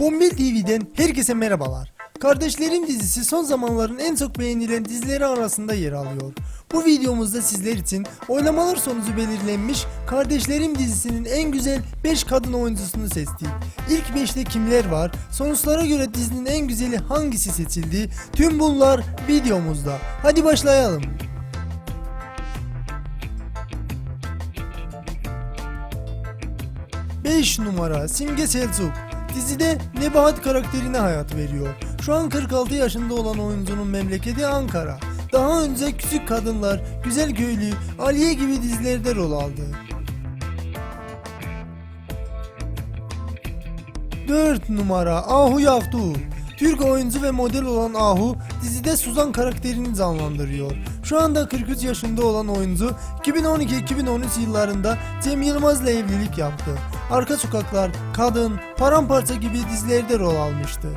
Bombil TV'den herkese merhabalar. Kardeşlerim dizisi son zamanların en çok beğenilen dizileri arasında yer alıyor. Bu videomuzda sizler için oylamalar sonucu belirlenmiş Kardeşlerim dizisinin en güzel 5 kadın oyuncusunu seçtik. İlk 5'te kimler var? Sonuçlara göre dizinin en güzeli hangisi seçildi? Tüm bunlar videomuzda. Hadi başlayalım. 5 numara Simge Selçuk Dizide Nebahat karakterine hayat veriyor. Şu an 46 yaşında olan oyuncunun memleketi Ankara. Daha önce Küçük Kadınlar, Güzel Köylü, Aliye gibi dizilerde rol aldı. 4 numara Ahu Yavtu Türk oyuncu ve model olan Ahu dizide Suzan karakterini canlandırıyor. Şu anda 43 yaşında olan oyuncu 2012-2013 yıllarında Cem Yılmaz'la evlilik yaptı. Arka Sokaklar, Kadın, Paramparça gibi dizilerde rol almıştır.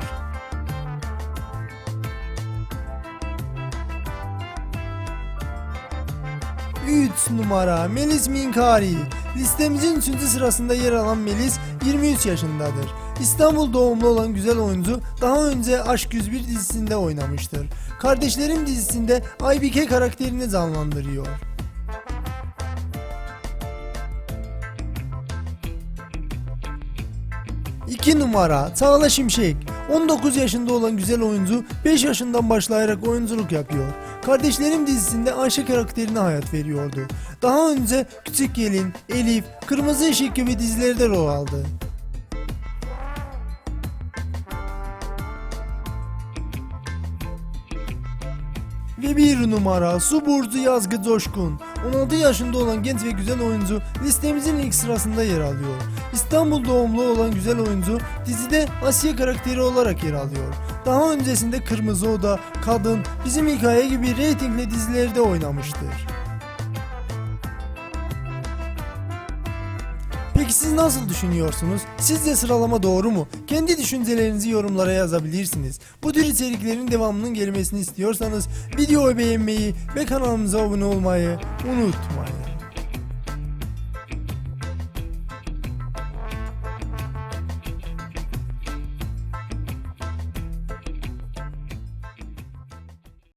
Üç numara Melis Minkari Listemizin 3. sırasında yer alan Melis 23 yaşındadır. İstanbul doğumlu olan güzel oyuncu daha önce Aşk 101 dizisinde oynamıştır. Kardeşlerim dizisinde Aybike karakterini canlandırıyor. İki numara Çağla Şimşek 19 yaşında olan güzel oyuncu 5 yaşından başlayarak oyunculuk yapıyor. Kardeşlerim dizisinde Ayşe karakterine hayat veriyordu. Daha önce Küçük Gelin, Elif, Kırmızı Işık gibi dizilerde rol aldı. Ve bir numara Su Burcu Yazgı Coşkun 16 yaşında olan genç ve güzel oyuncu listemizin ilk sırasında yer alıyor. İstanbul doğumlu olan güzel oyuncu dizide Asya karakteri olarak yer alıyor. Daha öncesinde Kırmızı Oda, Kadın, Bizim Hikaye gibi reytingli dizilerde oynamıştır. Peki siz nasıl düşünüyorsunuz? Sizce sıralama doğru mu? Kendi düşüncelerinizi yorumlara yazabilirsiniz. Bu tür içeriklerin devamının gelmesini istiyorsanız videoyu beğenmeyi ve kanalımıza abone olmayı unutmayın.